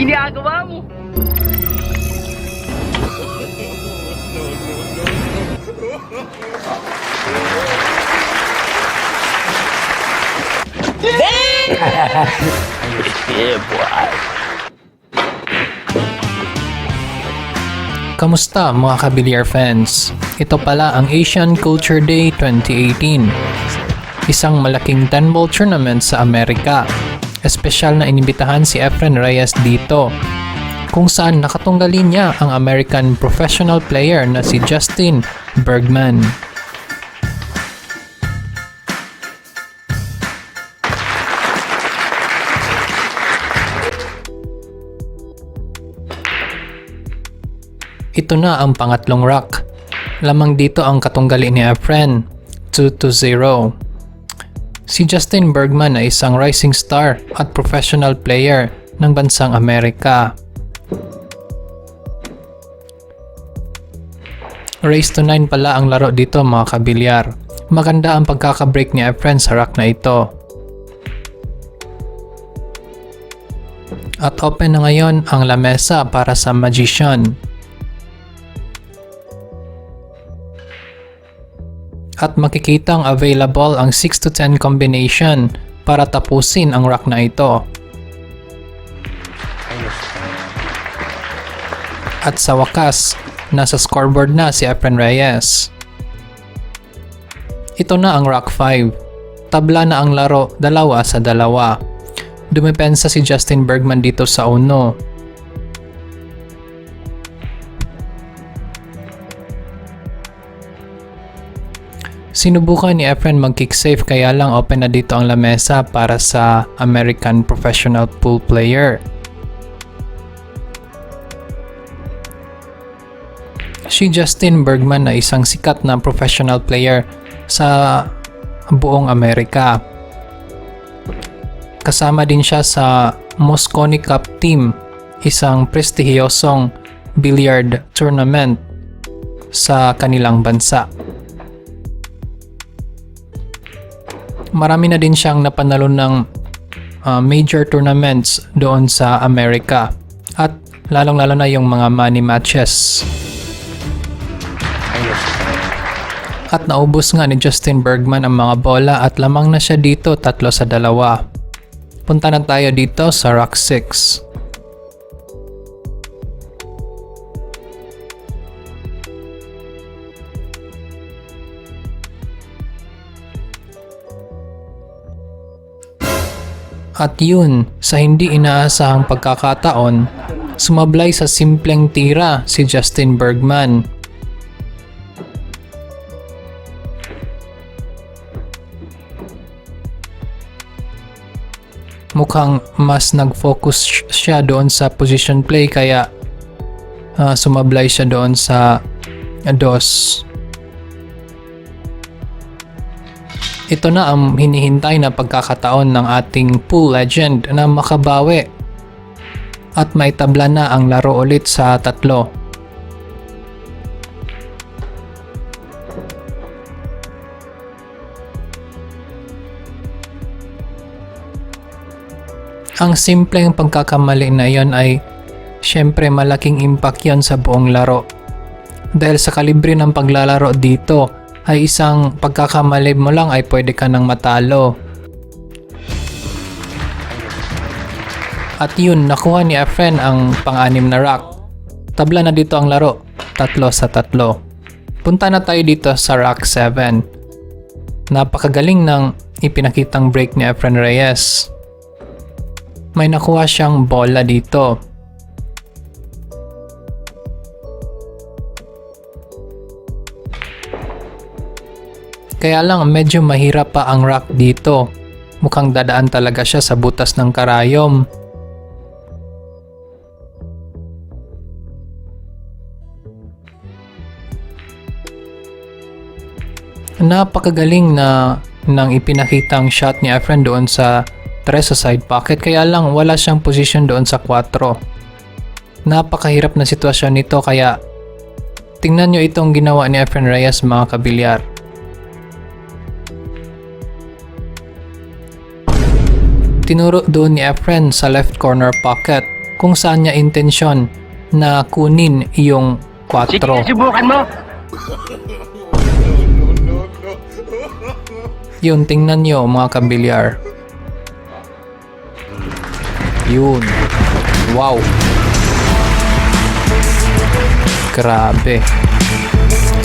ginagawa mo? Kamusta mga kabilyar fans? Ito pala ang Asian Culture Day 2018. Isang malaking 10-ball tournament sa Amerika. Espesyal na inimbitahan si Efren Reyes dito kung saan nakatunggalin niya ang American professional player na si Justin Bergman. Ito na ang pangatlong rock. Lamang dito ang katunggali ni Efren, 2 to 0. Si Justin Bergman ay isang rising star at professional player ng bansang Amerika. Race to 9 pala ang laro dito mga kabilyar. Maganda ang pagkakabreak ni Efren sa rock na ito. At open na ngayon ang lamesa para sa Magician. At makikitang available ang 6 to 10 combination para tapusin ang rack na ito. At sa wakas, nasa scoreboard na si Efren Reyes. Ito na ang Rock 5. Tabla na ang laro, dalawa sa dalawa. Dumepensa si Justin Bergman dito sa uno. Sinubukan ni Efren mag-kick safe kaya lang open na dito ang lamesa para sa American professional pool player. Si Justin Bergman na isang sikat na professional player sa buong Amerika. Kasama din siya sa Mosconi Cup team, isang prestihiyosong billiard tournament sa kanilang bansa. Marami na din siyang napanalo ng uh, major tournaments doon sa Amerika at lalong-lalo na yung mga money matches. At naubos nga ni Justin Bergman ang mga bola at lamang na siya dito tatlo sa dalawa. Punta na tayo dito sa Rock 6. At yun, sa hindi inaasahang pagkakataon, sumablay sa simpleng tira si Justin Bergman. Mukhang mas nag-focus siya doon sa position play kaya ah, sumablay siya doon sa dos. Ito na ang hinihintay na pagkakataon ng ating pool legend na makabawi at may tabla na ang laro ulit sa tatlo. Ang simpleng pagkakamali na yon ay syempre malaking impact yon sa buong laro. Dahil sa kalibre ng paglalaro dito, ay isang pagkakamali mo lang ay pwede ka nang matalo. At yun, nakuha ni Efren ang pang-anim na rock. Tabla na dito ang laro, tatlo sa tatlo. Punta na tayo dito sa rock 7. Napakagaling ng ipinakitang break ni Efren Reyes. May nakuha siyang bola dito. Kaya lang medyo mahirap pa ang rock dito. Mukhang dadaan talaga siya sa butas ng karayom. Napakagaling na nang ipinakitang shot ni Efren doon sa tres sa side pocket kaya lang wala siyang position doon sa 4. Napakahirap na sitwasyon nito kaya tingnan nyo itong ginawa ni Efren Reyes mga kabilyar. Tinuro doon ni Efren sa left corner pocket kung saan niya intensyon na kunin yung 4. Sige, subukan mo. Yun, tingnan nyo mga kabilyar. Yun. Wow. Grabe.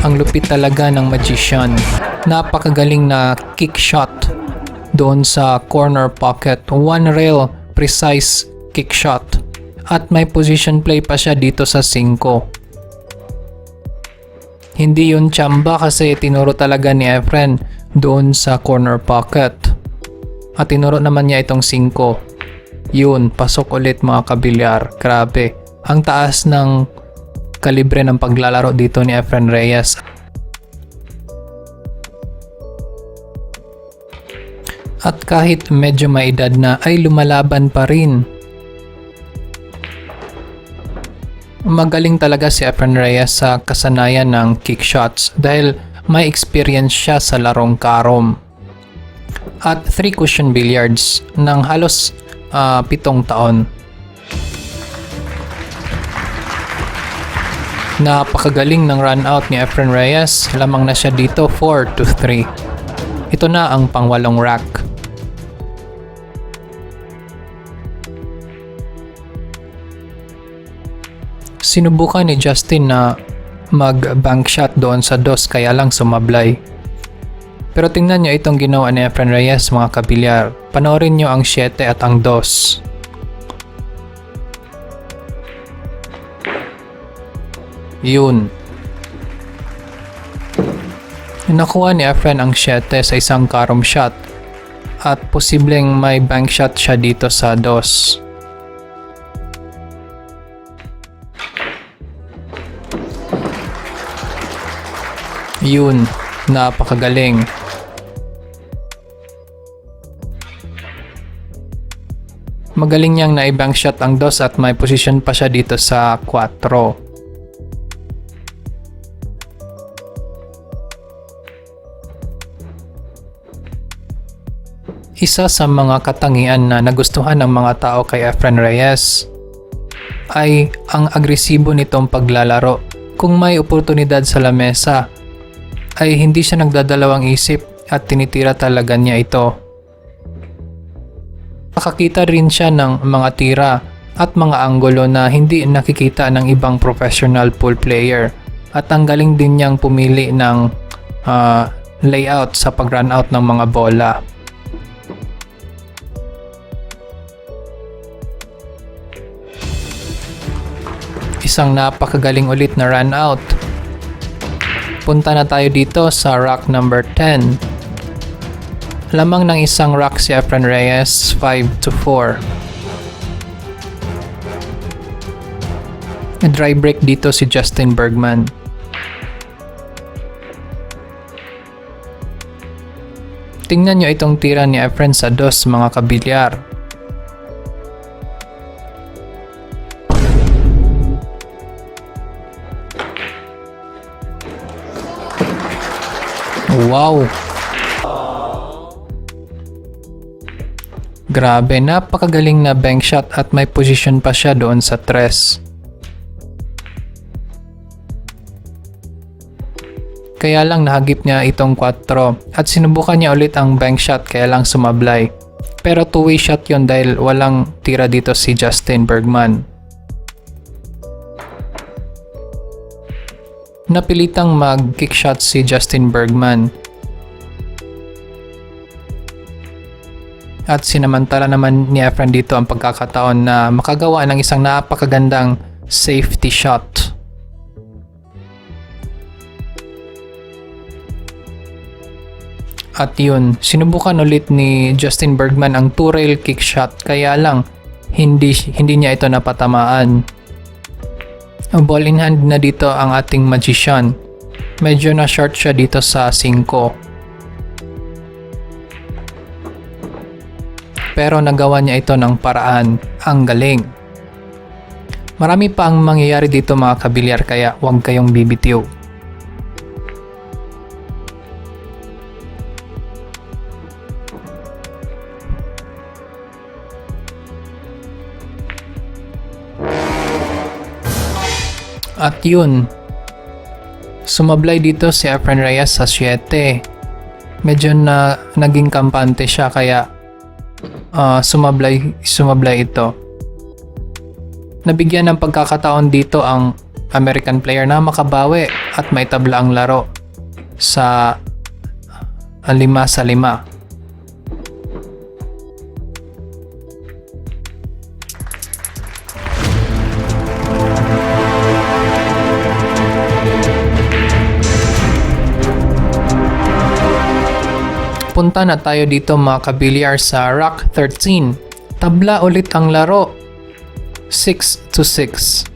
Ang lupit talaga ng magician. Napakagaling na kick shot doon sa corner pocket. One rail precise kick shot. At may position play pa siya dito sa 5. Hindi yun chamba kasi tinuro talaga ni Efren doon sa corner pocket. At tinuro naman niya itong 5. Yun, pasok ulit mga kabilyar. Grabe. Ang taas ng kalibre ng paglalaro dito ni Efren Reyes. At kahit medyo may edad na ay lumalaban pa rin. Magaling talaga si Efren Reyes sa kasanayan ng kick shots dahil may experience siya sa larong karom. At 3 cushion billiards ng halos ah, pitong taon. Napakagaling ng run out ni Efren Reyes. Lamang na siya dito 4 to 3. Ito na ang pangwalong rack. Sinubukan ni Justin na mag bank shot doon sa dos kaya lang sumablay. Pero tingnan nyo itong ginawa ni Efren Reyes mga kabilyar. Panoorin nyo ang 7 at ang 2. Yun. Nakuha ni Efren ang 7 sa isang carom shot at posibleng may bank shot siya dito sa dos. Yun, napakagaling. Magaling niyang naibang shot ang dos at may position pa siya dito sa 4. Isa sa mga katangian na nagustuhan ng mga tao kay Efren Reyes ay ang agresibo nitong paglalaro. Kung may oportunidad sa lamesa, ay hindi siya nagdadalawang isip at tinitira talaga niya ito. Nakakita rin siya ng mga tira at mga anggulo na hindi nakikita ng ibang professional pool player at ang galing din niyang pumili ng ah, layout sa pag-run out ng mga bola. Isang napakagaling ulit na run out. Punta na tayo dito sa rock number 10. Lamang ng isang rock si Efren Reyes, 5 to 4. Dry break dito si Justin Bergman. Tingnan nyo itong tira ni Efren sa dos mga kabilyar. Wow! Grabe, napakagaling na bank shot at may position pa siya doon sa tres. Kaya lang nahagip niya itong 4 at sinubukan niya ulit ang bank shot kaya lang sumablay. Pero two-way shot yon dahil walang tira dito si Justin Bergman. Napilitang mag-kick shot si Justin Bergman. At sinamantala naman ni Efren dito ang pagkakataon na makagawa ng isang napakagandang safety shot. At yun, sinubukan ulit ni Justin Bergman ang two-rail kick shot kaya lang hindi, hindi niya ito napatamaan. Ball in hand na dito ang ating magician. Medyo na short siya dito sa 5. Pero nagawa niya ito ng paraan. Ang galing. Marami pa ang mangyayari dito mga kabilyar kaya huwag kayong bibitiw. At yun, sumablay dito si Efren Reyes sa 7. Medyo na naging kampante siya kaya ah, sumablay, sumablay ito. Nabigyan ng pagkakataon dito ang American player na makabawi at may tabla ang laro sa ah, lima sa lima. Punta na tayo dito mga kabilyar sa Rock 13. Tabla ulit ang laro. 6 to 6.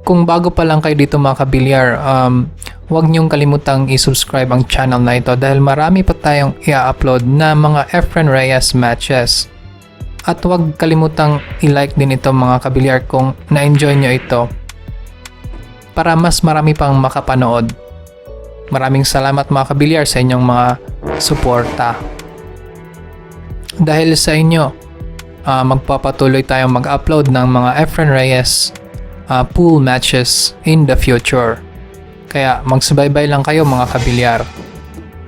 Kung bago pa lang kayo dito mga kabilyar, um, huwag niyong kalimutang i-subscribe ang channel na ito dahil marami pa tayong i-upload na mga Efren Reyes matches. At huwag kalimutang i-like din ito mga kabilyar kung na-enjoy nyo ito para mas marami pang makapanood. Maraming salamat mga kabilyar sa inyong mga suporta. Dahil sa inyo, ah, magpapatuloy tayong mag-upload ng mga Efren Reyes ah, pool matches in the future. Kaya magsubaybay lang kayo mga kabilyar.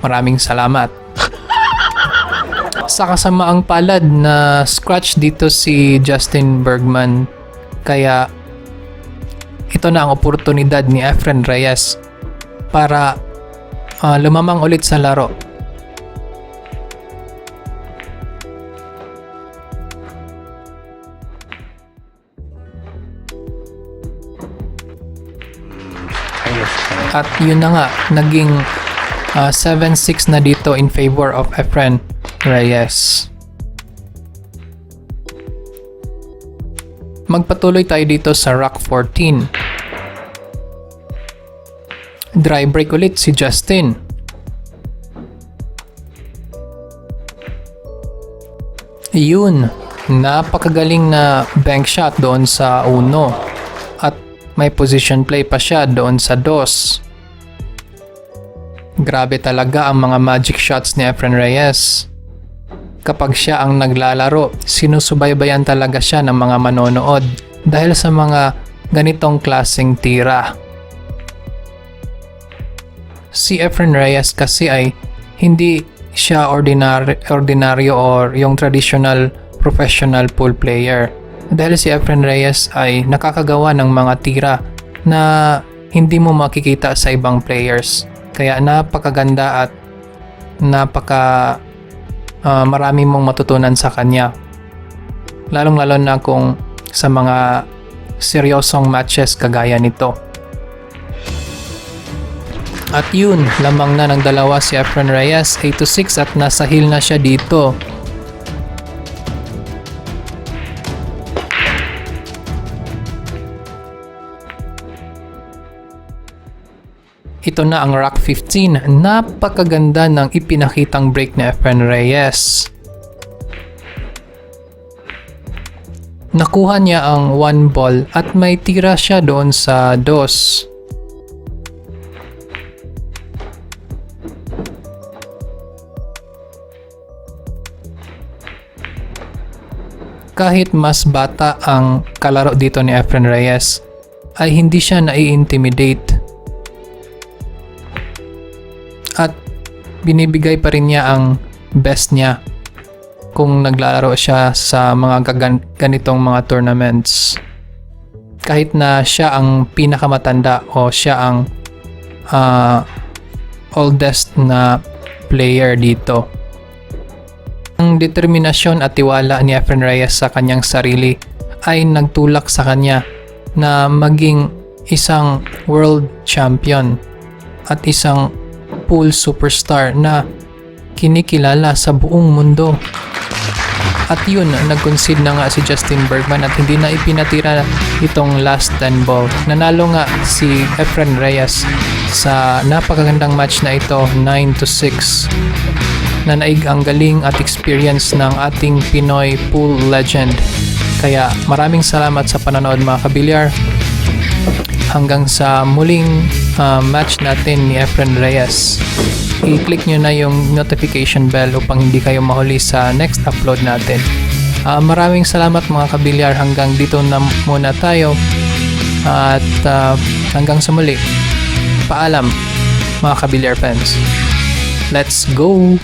Maraming salamat. Sa kasamaang palad na scratch dito si Justin Bergman. Kaya ito na ang oportunidad ni Efren Reyes para ah, lumamang ulit sa laro. At yun na nga, naging ah, 7-6 na dito in favor of Efren Reyes. Magpatuloy tayo dito sa Rock 14. Dry break ulit si Justin. Yun, napakagaling na bank shot doon sa uno. At may position play pa siya doon sa dos. Grabe talaga ang mga magic shots ni Efren Reyes. Kapag siya ang naglalaro, sinusubaybayan talaga siya ng mga manonood dahil sa mga ganitong klaseng tira. Si Efren Reyes kasi ay hindi siya ordinary, ordinaryo or yung traditional professional pool player. Dahil si Efren Reyes ay nakakagawa ng mga tira na hindi mo makikita sa ibang players. Kaya napakaganda at napaka ah, marami mong matutunan sa kanya. Lalong-lalo na kung sa mga seryosong matches kagaya nito. At yun, lamang na ng dalawa si Efren Reyes 8 to 6 at nasa hill na siya dito. Ito na ang Rock 15. Napakaganda ng ipinakitang break ni Efren Reyes. Nakuha niya ang one ball at may tira siya doon sa dos. Kahit mas bata ang kalaro dito ni Efren Reyes, ay hindi siya nai-intimidate. At binibigay pa rin niya ang best niya kung naglalaro siya sa mga ganitong mga tournaments. Kahit na siya ang pinakamatanda o siya ang ah, oldest na player dito. Ang determinasyon at tiwala ni Efren Reyes sa kanyang sarili ay nagtulak sa kanya na maging isang world champion at isang pool superstar na kinikilala sa buong mundo. At yun, nag-concede na nga si Justin Bergman at hindi na ipinatira itong last 10 ball. Nanalo nga si Efren Reyes sa napakagandang match na ito, 9 to 6 na naig ang galing at experience ng ating Pinoy pool legend. Kaya maraming salamat sa panonood mga kabilyar. Hanggang sa muling ah, match natin ni Efren Reyes. I-click nyo na yung notification bell upang hindi kayo mahuli sa next upload natin. Ah, maraming salamat mga kabilyar. Hanggang dito na muna tayo. At ah, hanggang sa muli. Paalam mga kabilyar fans. Let's go!